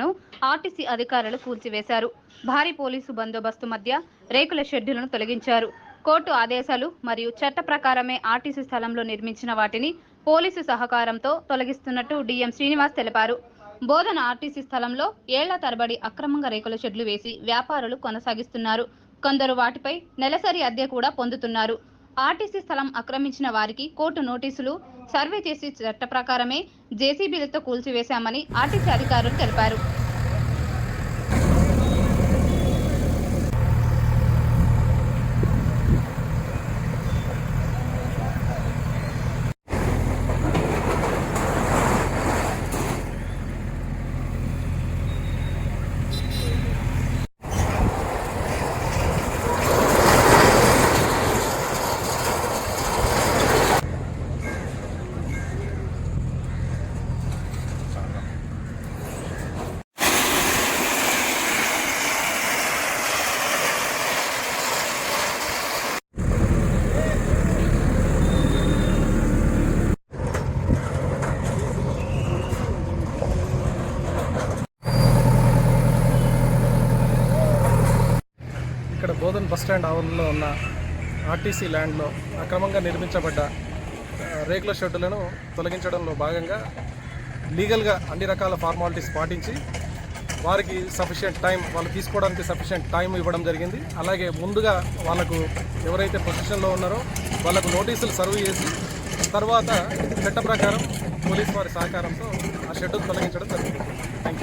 ను ఆర్టీసీ అధికారులు కూల్చివేశారు. భారీ పోలీసు బందోబస్తు మధ్య రేకుల షెడ్డులను తొలగించారు. కోర్టు ఆదేశాలు మరియు చట్ట ప్రకారమే ఆర్టీసీ స్థలంలో నిర్మించిన వాటిని పోలీసు సహకారంతో తొలగిస్తున్నట్టు డిఎం శ్రీనివాస్ తెలిపారు. బోధన ఆర్టీసీ స్థలంలో ఏళ్ళ తరబడి అక్రమంగా రేకుల షెడ్లు వేసి వ్యాపారులు కొనసాగిస్తున్నారు. కొందరు వాటిపై నెలసరి అద్దె కూడా పొందుతున్నారు. ఆర్టీసీ స్థలం ఆక్రమించిన వారికి కోర్టు నోటీసులు సర్వే చేసి చట్ట ప్రకారమే జేసీబీలతో కూల్చివేశామని ఆర్టీసీ అధికారులు తెలిపారు. ఇక్కడ బోధన్ బస్ స్టాండ్ ఆవరణలో ఉన్న ఆర్టీసీ ల్యాండ్లో అక్రమంగా నిర్మించబడ్డ రేకుల షెడ్డులను తొలగించడంలో భాగంగా లీగల్గా అన్ని రకాల ఫార్మాలిటీస్ పాటించి వారికి సఫిషియెంట్ టైం వాళ్ళు తీసుకోవడానికి సఫిషియెంట్ టైం ఇవ్వడం జరిగింది. అలాగే ముందుగా వాళ్ళకు ఎవరైతే పొజిషన్లో ఉన్నారో వాళ్ళకు నోటీసులు సర్వ్ చేసి తర్వాత చట్ట ప్రకారం పోలీస్ వారి సహకారంతో ఆ షెడ్డు తొలగించడం జరుగుతుంది. Thank you